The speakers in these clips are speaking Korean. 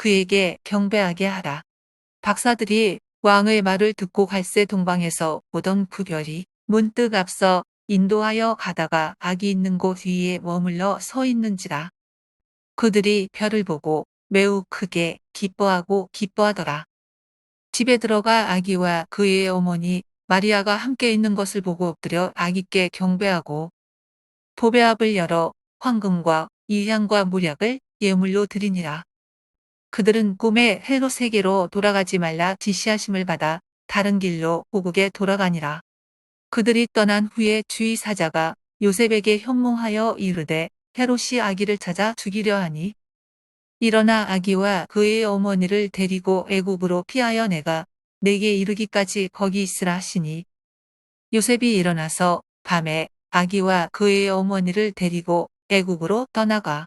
그에게 경배하게 하라. 박사들이 왕의 말을 듣고 갈새 동방에서 보던 그 별이 문득 앞서 인도하여 가다가 아기 있는 곳 위에 머물러 서 있는지라. 그들이 별을 보고 매우 크게 기뻐하고 기뻐하더라. 집에 들어가 아기와 그의 어머니 마리아가 함께 있는 것을 보고 엎드려 아기께 경배하고 보배압을 열어 황금과 이향과 무약을 예물로 드리니라. 그들은 꿈에 헤롯에게로 돌아가지 말라 지시하심을 받아 다른 길로 고국에 돌아가니라. 그들이 떠난 후에 주의 사자가 요셉에게 현몽하여 이르되 헤롯이 아기를 찾아 죽이려 하니? 일어나 아기와 그의 어머니를 데리고 애굽으로 피하여 내가 내게 이르기까지 거기 있으라 하시니? 요셉이 일어나서 밤에 아기와 그의 어머니를 데리고 애굽으로 떠나가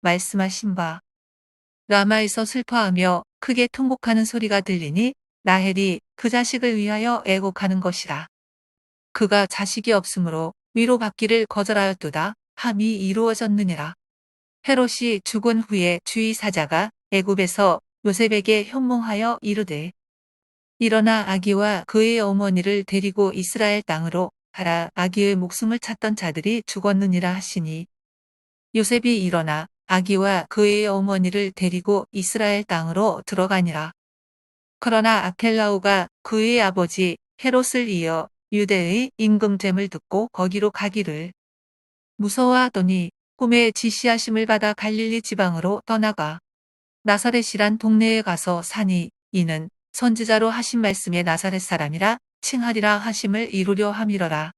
말씀하신 바 라마에서 슬퍼하며 크게 통곡하는 소리가 들리니 라헬이 그 자식을 위하여 애곡하는 것이라. 그가 자식이 없으므로 위로받기를 거절하였도다 함이 이루어졌느니라. 헤롯이 죽은 후에 주의 사자가 애굽에서 요셉에게 현몽하여 이르되 일어나 아기와 그의 어머니를 데리고 이스라엘 땅으로 가라 아기의 목숨을 찾던 자들이 죽었느니라 하시니 요셉이 일어나 아기와 그의 어머니를 데리고 이스라엘 땅으로 들어가니라. 그러나 아켈라우가 그의 아버지 헤롯을 이어 유대의 임금됨을 듣고 거기로 가기를 무서워하더니 꿈에 지시하심을 받아 갈릴리 지방으로 떠나가 나사렛이란 동네에 가서 사니 이는 선지자로 하신 말씀의 나사렛 사람이라 칭하리라 하심을 이루려 함이러라.